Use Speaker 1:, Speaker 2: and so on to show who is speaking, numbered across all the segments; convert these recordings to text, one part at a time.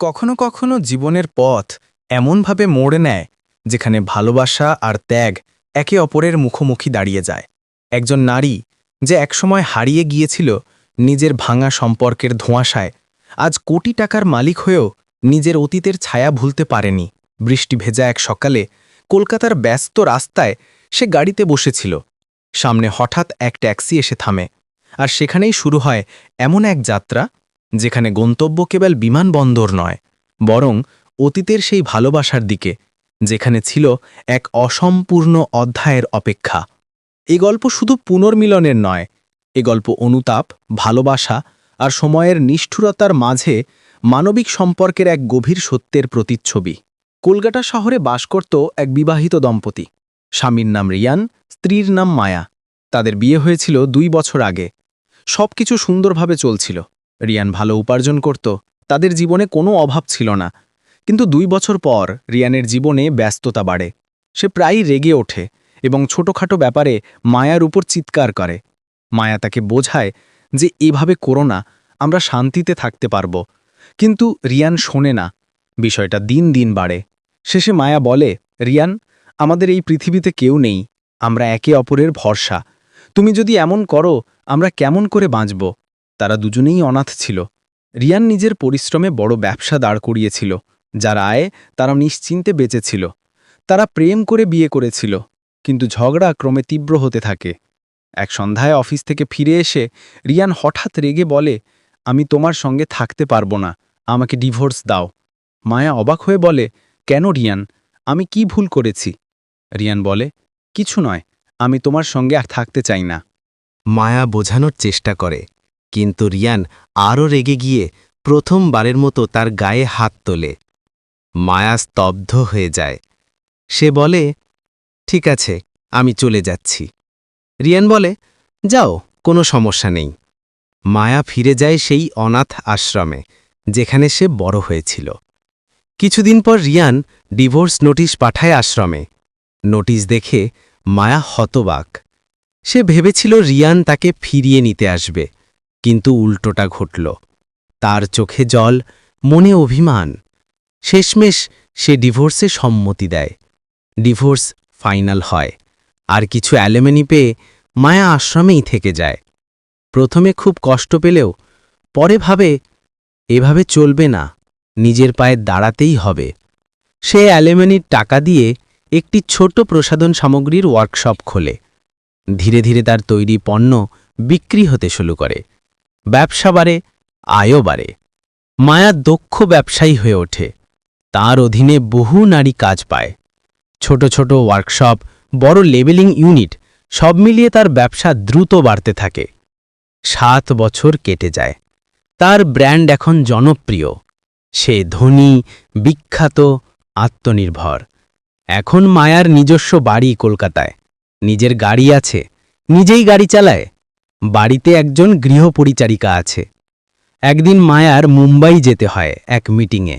Speaker 1: কখনো কখনো জীবনের পথ এমনভাবে মোড় নেয়, যেখানে ভালোবাসা আর ত্যাগ একে অপরের মুখোমুখি দাঁড়িয়ে যায়। একজন নারী যে একসময় হারিয়ে গিয়েছিল নিজের ভাঙা সম্পর্কের ধোঁয়াশায়, আজ কোটি টাকার মালিক হয়েও নিজের অতীতের ছায়া ভুলতে পারেনি। বৃষ্টি ভেজা এক সকালে কলকাতার ব্যস্ত রাস্তায় সে গাড়িতে বসেছিল। সামনে হঠাৎ এক ট্যাক্সি এসে থামে, আর সেখানেই শুরু হয় এমন এক যাত্রা। যেখানে গন্তব্য কেবল বিমানবন্দর নয়, বরং অতীতের সেই ভালোবাসার দিকে, যেখানে ছিল এক অসম্পূর্ণ অধ্যায়ের অপেক্ষা। এই গল্প শুধু পুনর্মিলনের নয়, এ গল্প অনুতাপ, ভালোবাসা আর সময়ের নিষ্ঠুরতার মাঝে মানবিক সম্পর্কের এক গভীর সত্যের প্রতিচ্ছবি। কলকাতা শহরে বাস করত এক বিবাহিত দম্পতি। স্বামীর নাম রিয়ান, স্ত্রীর নাম মায়া। তাদের বিয়ে হয়েছিল দুই বছর আগে। সবকিছু সুন্দরভাবে চলছিল। রিয়ান ভালো উপার্জন করত, তাদের জীবনে কোনো অভাব ছিল না। কিন্তু দুই বছর পর রিয়ানের জীবনে ব্যস্ততা বাড়ে। সে প্রায়ই রেগে ওঠে এবং ছোটখাটো ব্যাপারে মায়ার উপর চিৎকার করে। মায়া তাকে বোঝায় যে এভাবে করো না, আমরা শান্তিতে থাকতে পারব। কিন্তু রিয়ান শোনে না, বিষয়টা দিন দিন বাড়ে। শেষে মায়া বলে, রিয়ান, আমাদের এই পৃথিবীতে কেউ নেই, আমরা একে অপরের ভরসা। তুমি যদি এমন করো, আমরা কেমন করে বাঁচব? তারা দুজনেই অনাথ ছিল। রিয়ান নিজের পরিশ্রমে বড় ব্যবসা দাঁড় করিয়েছিল, যার আয়ে তারা নিশ্চিন্তে বেঁচেছিল। তারা প্রেম করে বিয়ে করেছিল, কিন্তু ঝগড়া ক্রমে তীব্র হতে থাকে। এক সন্ধ্যায় অফিস থেকে ফিরে এসে রিয়ান হঠাৎ রেগে বলে, আমি তোমার সঙ্গে থাকতে পারব না, আমাকে ডিভোর্স দাও। মায়া অবাক হয়ে বলে, কেন রিয়ান? আমি কি ভুল করেছি? রিয়ান বলে, কিছু নয়, আমি তোমার সঙ্গে আর থাকতে চাই না।
Speaker 2: মায়া বোঝানোর চেষ্টা করে। কিন্তু রিয়ান আরও রেগে গিয়ে প্রথমবারের মতো তার গায়ে হাত তোলে। মায়া স্তব্ধ হয়ে যায়। সে বলে, ঠিক আছে, আমি চলে যাচ্ছি। রিয়ান বলে, যাও, কোনো সমস্যা নেই। মায়া ফিরে যায় সেই অনাথ আশ্রমে, যেখানে সে বড় হয়েছিল। কিছুদিন পর রিয়ান ডিভোর্স নোটিশ পাঠায় আশ্রমে। নোটিশ দেখে মায়া হতবাক। সে ভেবেছিল রিয়ান তাকে ফিরিয়ে নিতে আসবে। কিন্তু উল্টোটা ঘটল। তার চোখে জল, মনে অভিমান। শেষমেশ সে ডিভোর্সে সম্মতি দেয়। ডিভোর্স ফাইনাল হয়। আর কিছু অ্যালেমেনি পেয়ে মায়া আশ্রমেই থেকে যায়। প্রথমে খুব কষ্ট পেলেও পরে ভাবে, এভাবে চলবে না, নিজের পায়ে দাঁড়াতেই হবে। সে অ্যালেমেনির টাকা দিয়ে একটি ছোট প্রসাধন সামগ্রীর ওয়ার্কশপ খোলে। ধীরে ধীরে তার তৈরি পণ্য বিক্রি হতে শুরু করে। ব্যবসা বাড়ে, আয়ও বাড়ে। মায়া দক্ষ ব্যবসায়ী হয়ে ওঠে। তার অধীনে বহু নারী কাজ পায়। ছোট ছোট ওয়ার্কশপ বড় লেবেলিং ইউনিট সব মিলিয়ে তার ব্যবসা দ্রুত বাড়তে থাকে। সাত বছর কেটে যায়। তার ব্র্যান্ড এখন জনপ্রিয়। সে ধনী, বিখ্যাত, আত্মনির্ভর। এখন মায়ার নিজস্ব বাড়ি কলকাতায়। নিজের গাড়ি আছে, নিজেই গাড়ি চালায়। বাড়িতে একজন গৃহপরিচারিকা আছে। একদিন মায়ার মুম্বাই যেতে হয় এক মিটিংয়ে।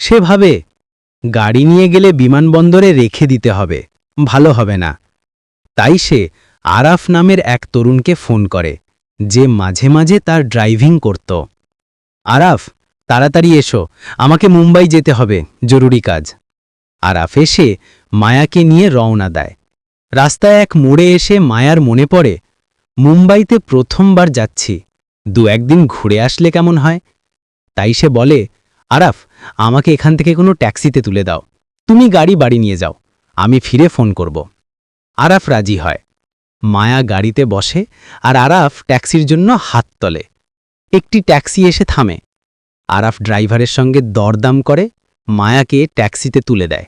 Speaker 2: সে ভাবে, গাড়ি নিয়ে গেলে বিমানবন্দরে রেখে দিতে হবে, ভালো হবে না। তাই সে আরাফ নামের এক তরুণকে ফোন করে, যে মাঝে মাঝে তার ড্রাইভিং করত। আরাফ, তাড়াতাড়ি এসো, আমাকে মুম্বাই যেতে হবে, জরুরি কাজ। আরাফ এসে মায়াকে নিয়ে রওনা দেয়। রাস্তায় এক মোড়ে এসে মায়ার মনে পড়ে মুম্বাইতে প্রথমবার যাচ্ছি। দু একদিন ঘুরে আসলে কেমন হয়? তাই সে বলে, আরাফ, আমাকে এখান থেকে কোনো ট্যাক্সিতে তুলে দাও। তুমি গাড়ি বাড়ি নিয়ে যাও। আমি ফিরে ফোন করব। আরাফ রাজি হয়। মায়া গাড়িতে বসে আর আরাফ ট্যাক্সির জন্য হাত তলে। একটি ট্যাক্সি এসে থামে। আরাফ ড্রাইভারের সঙ্গে দরদাম করে, মায়াকে ট্যাক্সিতে তুলে দেয়।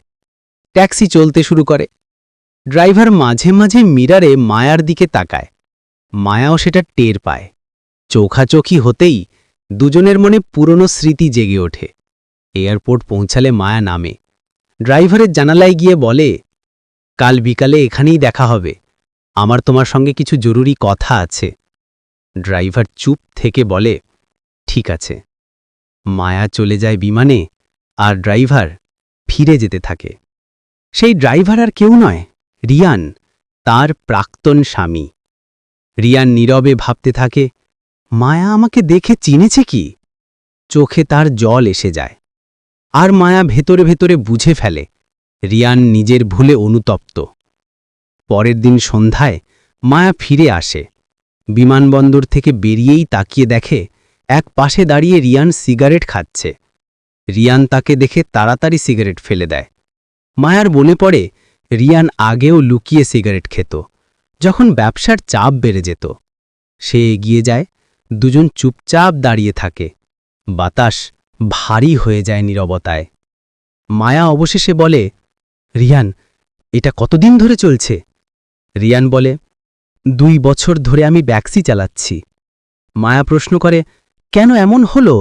Speaker 2: ট্যাক্সি চলতে শুরু করে। ড্রাইভার মাঝে মাঝে মিরারে মায়ার দিকে তাকায়। মায়াও সেটা টের পায়। চোখাচোখি হতেই দুজনের মনে পুরনো স্মৃতি জেগে ওঠে। এয়ারপোর্ট পৌঁছালে মায়া নামে। ড্রাইভারের জানালায় গিয়ে বলে, কাল বিকালে এখানেই দেখা হবে। আমার তোমার সঙ্গে কিছু জরুরি কথা আছে। ড্রাইভার চুপ থেকে বলে, ঠিক আছে। মায়া চলে যায় বিমানে আর ড্রাইভার ফিরে যেতে থাকে। সেই ড্রাইভার আর কেউ নয়, রিয়ান, তার প্রাক্তন স্বামী। রিয়ান নীরবে ভাবতে থাকে, মায়া আমাকে দেখে চিনেছে কি? চোখে তার জল এসে যায়। আর মায়া ভেতরে ভেতরে বুঝে ফেলে, রিয়ান নিজের ভুলে অনুতপ্ত। পরের দিন সন্ধ্যায় মায়া ফিরে আসে। বিমানবন্দর থেকে বেরিয়েই তাকিয়ে দেখে, এক পাশে দাঁড়িয়ে রিয়ান সিগারেট খাচ্ছে। রিয়ান তাকে দেখে তাড়াতাড়ি সিগারেট ফেলে দেয়। মায়ার মনে পড়ে, রিয়ান আগেও লুকিয়ে সিগারেট খেত। যখন ব্যবসার চাপ বেড়ে যেত, সে এগিয়ে যায়, দুজন চুপচাপ দাঁড়িয়ে থাকে। বাতাস ভারী হয়ে যায় নীরবতায়। মায়া অবশেষে বলে, রিয়ান, এটা কতদিন ধরে চলছে? রিয়ান বলে, দুই বছর ধরে আমি ব্যাক্সি চালাচ্ছি। মায়া প্রশ্ন করে, কেন এমন হলো?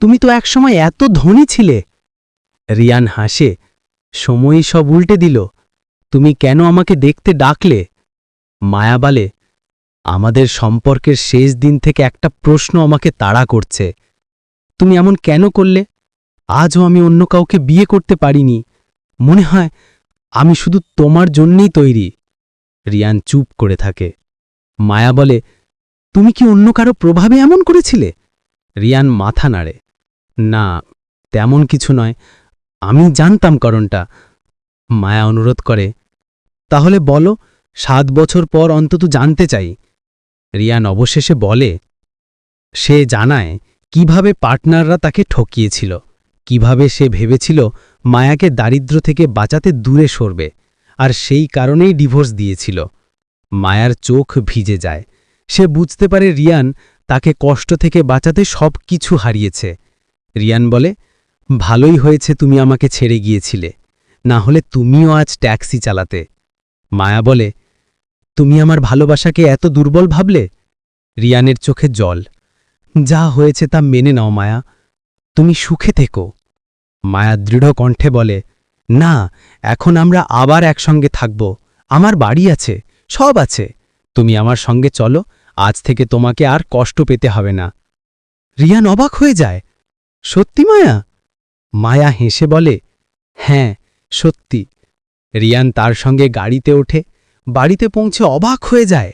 Speaker 2: তুমি তো একসময় এত ধনী ছিলে। রিয়ান হাসে সময়ই সব উল্টে দিল। তুমি কেন আমাকে দেখতে ডাকলে? মায়া বলে, আমাদের সম্পর্কের শেষ দিন থেকে একটা প্রশ্ন আমাকে তাড়া করছে। তুমি এমন কেন করলে? আজও আমি অন্য কাউকে বিয়ে করতে পারিনি। মনে হয় আমি শুধু তোমার জন্যেই তৈরি। রিয়ান চুপ করে থাকে। মায়া বলে, তুমি কি অন্য কারও প্রভাবে এমন করেছিলে? রিয়ান মাথা নাড়ে। না, তেমন কিছু নয়। আমি জানতাম কারণটা। মায়া অনুরোধ করে, তাহলে বলো সাত বছর পর অন্তত জানতে চাই। রিয়ান অবশেষে বলে, সে জানায় কীভাবে পার্টনাররা তাকে ঠকিয়েছিল, কীভাবে সে ভেবেছিল মায়াকে দারিদ্র থেকে বাঁচাতে দূরে সরবে, আর সেই কারণেই ডিভোর্স দিয়েছিল। মায়ার চোখ ভিজে যায়। সে বুঝতে পারে রিয়ান তাকে কষ্ট থেকে বাঁচাতে সব কিছু হারিয়েছে। রিয়ান বলে, ভালোই হয়েছে তুমি আমাকে ছেড়ে গিয়েছিলে। না হলে তুমিও আজ ট্যাক্সি চালাতে। মায়া বলে তুমি আমার ভালোবাসাকে এত দুর্বল ভাবলে? রিয়ানের চোখে জল। যা হয়েছে তা মেনে নাও, মায়া। তুমি সুখে থেকো। মায়া দৃঢ় কণ্ঠে বলে, না, এখন আমরা আবার একসঙ্গে থাকব। আমার বাড়ি আছে, সব আছে। তুমি আমার সঙ্গে চলো, আজ থেকে তোমাকে আর কষ্ট পেতে হবে না। রিয়ান অবাক হয়ে যায়, সত্যি, মায়া? মায়া হেসে বলে হ্যাঁ সত্যি। রিয়ান তার সঙ্গে গাড়িতে ওঠে বাড়িতে পৌঁছে অবাক হয়ে যায়।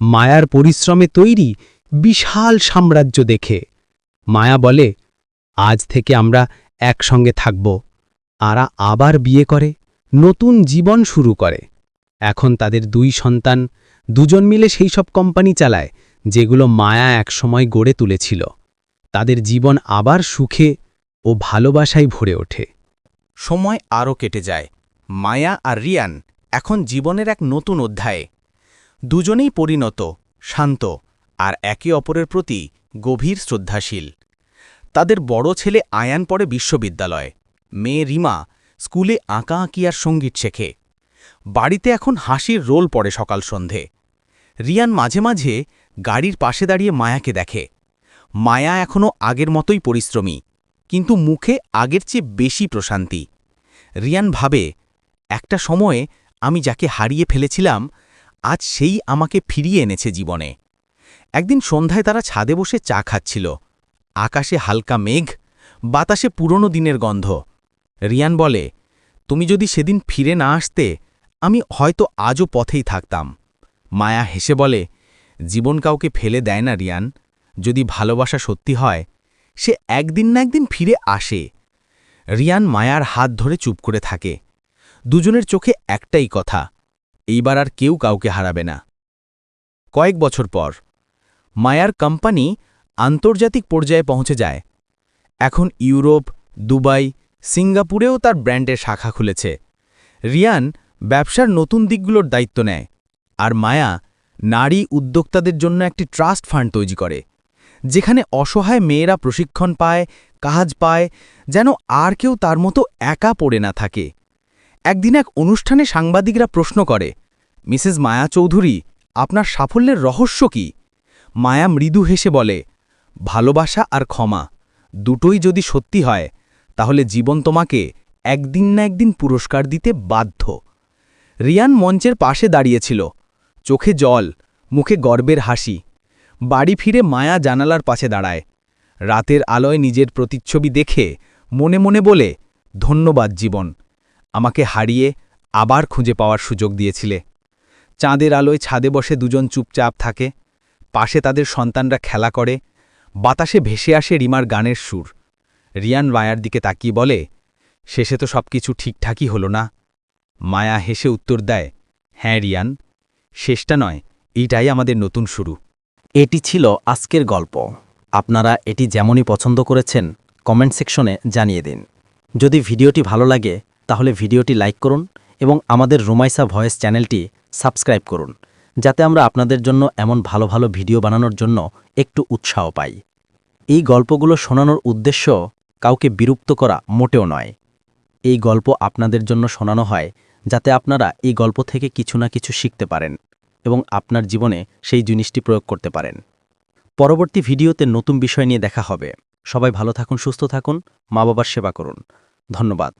Speaker 2: মায়ার পরিশ্রমে তৈরি বিশাল সাম্রাজ্য দেখে। মায়া বলে, আজ থেকে আমরা একসঙ্গে থাকব। আরা আবার বিয়ে করে, নতুন জীবন শুরু করে। এখন তাদের দুই সন্তান, দুজন মিলে সেই সব কোম্পানি চালায়, যেগুলো মায়া একসময় গড়ে তুলেছিল। তাদের জীবন আবার সুখে ও ভালোবাসায় ভরে ওঠে।
Speaker 1: সময় আরও কেটে যায়। মায়া আর রিয়ান এখন জীবনের এক নতুন অধ্যায়ে। দুজনেই পরিণত, শান্ত আর একে অপরের প্রতি গভীর শ্রদ্ধাশীল। তাদের বড় ছেলে আয়ান পড়ে বিশ্ববিদ্যালয়। মেয়ে রিমা স্কুলে আঁকা আঁকি আর সংগীত শেখে। বাড়িতে এখন হাসির রোল পড়ে সকাল সন্ধে। রিয়ান মাঝে মাঝে গাড়ির পাশে দাঁড়িয়ে মায়াকে দেখে। মায়া এখনও আগের মতোই পরিশ্রমী, কিন্তু মুখে আগের চেয়ে বেশি প্রশান্তি। রিয়ান ভাবে, একটা সময়ে আমি যাকে হারিয়ে ফেলেছিলাম, আজ সেই আমাকে ফিরিয়ে এনেছে জীবনে। একদিন সন্ধ্যায় তারা ছাদে বসে চা খাচ্ছিল। আকাশে হালকা মেঘ, বাতাসে পুরনো দিনের গন্ধ। রিয়ান বলে, তুমি যদি সেদিন ফিরে না আসতে, আমি হয়তো আজও পথেই থাকতাম। মায়া হেসে বলে, জীবন কাউকে ফেলে দেয় না রিয়ান। যদি ভালোবাসা সত্যি হয়, সে একদিন না একদিন ফিরে আসে। রিয়ান মায়ার হাত ধরে চুপ করে থাকে। দুজনের চোখে একটাই কথা, এইবার আর কেউ কাউকে হারাবে না। কয়েক বছর পর, মায়ার কোম্পানি আন্তর্জাতিক পর্যায়ে পৌঁছে যায়। এখন ইউরোপ, দুবাই, সিঙ্গাপুরেও তার ব্র্যান্ডের শাখা খুলেছে। রিয়ান ব্যবসার নতুন দিকগুলোর দায়িত্ব নেয় আর মায়া নারী উদ্যোক্তাদের জন্য একটি ট্রাস্ট ফান্ড তৈরি করে, যেখানে অসহায় মেয়েরা প্রশিক্ষণ পায়, কাজ পায়, যেন আর কেউ তার মতো একা পড়ে না থাকে। একদিন এক অনুষ্ঠানে সাংবাদিকরা প্রশ্ন করে, মিসেস মায়া চৌধুরী, আপনার সাফল্যের রহস্য কি? মায়া মৃদু হেসে বলে, ভালোবাসা আর ক্ষমা, দুটোই যদি সত্যি হয়, তাহলে জীবন তোমাকে একদিন না একদিন পুরস্কার দিতে বাধ্য। রিয়ান মঞ্চের পাশে দাঁড়িয়েছিল, চোখে জল, মুখে গর্বের হাসি। বাড়ি ফিরে মায়া জানালার পাশে দাঁড়ায়। রাতের আলোয় নিজের প্রতিচ্ছবি দেখে মনে মনে বলে, ধন্যবাদ জীবন। আমাকে হারিয়ে আবার খুঁজে পাওয়ার সুযোগ দিয়েছিলে। চাঁদের আলোয় ছাদে বসে দুজন চুপচাপ থাকে। পাশে তাদের সন্তানরা খেলা করে। বাতাসে ভেসে আসে রিমার গানের সুর। রিয়ান মায়ার দিকে তাকিয়ে বলে,
Speaker 3: শেষে তো সব কিছু ঠিকঠাকই হলো না? মায়া হেসে উত্তর দেয় হ্যাঁ রিয়ান, শেষটা নয়, এইটাই আমাদের নতুন শুরু।
Speaker 4: এটি ছিল আজকের গল্প। আপনারা এটি যেমনই পছন্দ করেছেন, কমেন্ট সেকশনে জানিয়ে দিন। যদি ভিডিওটি ভালো লাগে তাহলে ভিডিওটি লাইক করুন এবং আমাদের রুমাইসা ভয়েস চ্যানেলটি সাবস্ক্রাইব করুন, যাতে আমরা আপনাদের জন্য এমন ভালো ভালো ভিডিও বানানোর জন্য একটু উৎসাহ পাই। এই গল্পগুলো শোনানোর উদ্দেশ্য কাউকে বিরক্ত করা মোটেও নয়। এই গল্প আপনাদের জন্য শোনানো হয় যাতে আপনারা এই গল্প থেকে কিছু না কিছু শিখতে পারেন এবং আপনার জীবনে সেই জিনিসটি প্রয়োগ করতে পারেন। পরবর্তী ভিডিওতে নতুন বিষয় নিয়ে দেখা হবে। সবাই ভালো থাকুন, সুস্থ থাকুন মা বাবার সেবা করুন। ধন্যবাদ।